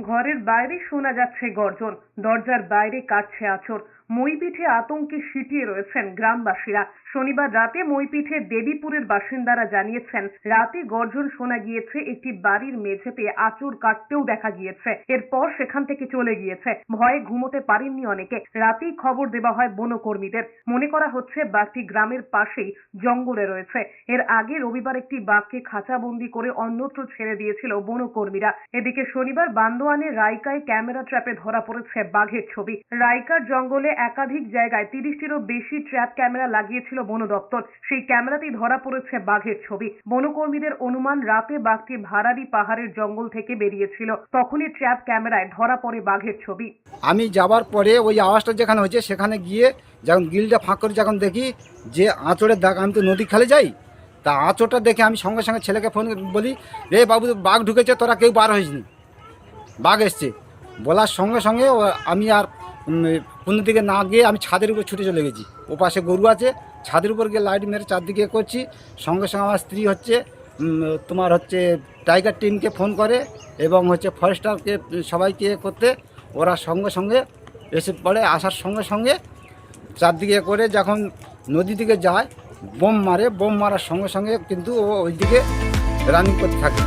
ঘরের বাইরে শোনা যাচ্ছে গর্জন। দরজার বাইরে কাটছে আচর মইপিঠে আতঙ্কে সিটিয়ে রয়েছেন গ্রামবাসীরা। শনিবার রাতে মইপিঠে দেবীপুরের বাসিন্দারা জানিয়েছেন, রাতে গর্জন শোনা গিয়েছে, একটি বাড়ির মেঝেতে আচর কাটতেও দেখা গিয়েছে। এরপর সেখান থেকে চলে গিয়েছে। ভয়ে ঘুমোতে পারেননি অনেকে। রাতেই খবর দেওয়া হয় বনকর্মীদের। মনে করা হচ্ছে বাঘটি গ্রামের পাশেই জঙ্গলে রয়েছে। এর আগে রবিবার একটি বাঘকে খাঁচাবন্দি করে অন্যত্র ছেড়ে দিয়েছিল বনকর্মীরা। এদিকে শনিবার বান্দোয়ানে রাইকায় ক্যামেরা ট্র্যাপে ধরা পড়েছে বাঘের ছবি। রাইকার জঙ্গলে একাধিক জায়গায় তিরিশটিরও বেশি ট্র্যাপ ক্যামেরা লাগিয়েছিল বন দপ্তর। সেই ক্যামেরাতেই ধরা পড়েছে বাঘের ছবি। বনকর্মীদের অনুমান, রাতে বাঘটি ভারারি পাহাড়ের জঙ্গল থেকে বেরিয়েছিল। তখনই ট্র্যাপ ক্যামেরায় ধরা পড়ে বাঘের ছবি। আমি যাবার পরে ওই আওয়াজটা যেখানে হয়েছে, সেখানে গিয়ে যখন গিলটা ফাঁক করে যখন দেখি যে আঁচড়ের দাগ, আমি তো নদী খালে যাই, তা আঁচড়টা দেখে আমি সঙ্গে সঙ্গে ছেলেকে ফোন বলি, রে বাবু, বাঘ ঢুকেছে, তোরা কেউ বার হয়েছিনি বাঘ এসছে। বলার সঙ্গে সঙ্গে আমি আর কোনো দিকে না গিয়ে আমি ছাদের উপর ছুটে চলে গেছি। ও পাশে গরু আছে, ছাদের উপর গিয়ে লাইট মেরে চারদিকে করছি। সঙ্গে সঙ্গে আমার স্ত্রী হচ্ছে তোমার হচ্ছে টাইগার টিমকে ফোন করে এবং হচ্ছে ফরেস্টারকে সবাইকে এ করতে। ওরা সঙ্গে সঙ্গে এসে পড়ে, আসার সঙ্গে সঙ্গে চারদিকে করে যখন নদী দিকে যায়, বোম মারে। বোম মারার সঙ্গে সঙ্গে কিন্তু ও ওইদিকে রানিং করতে থাকে।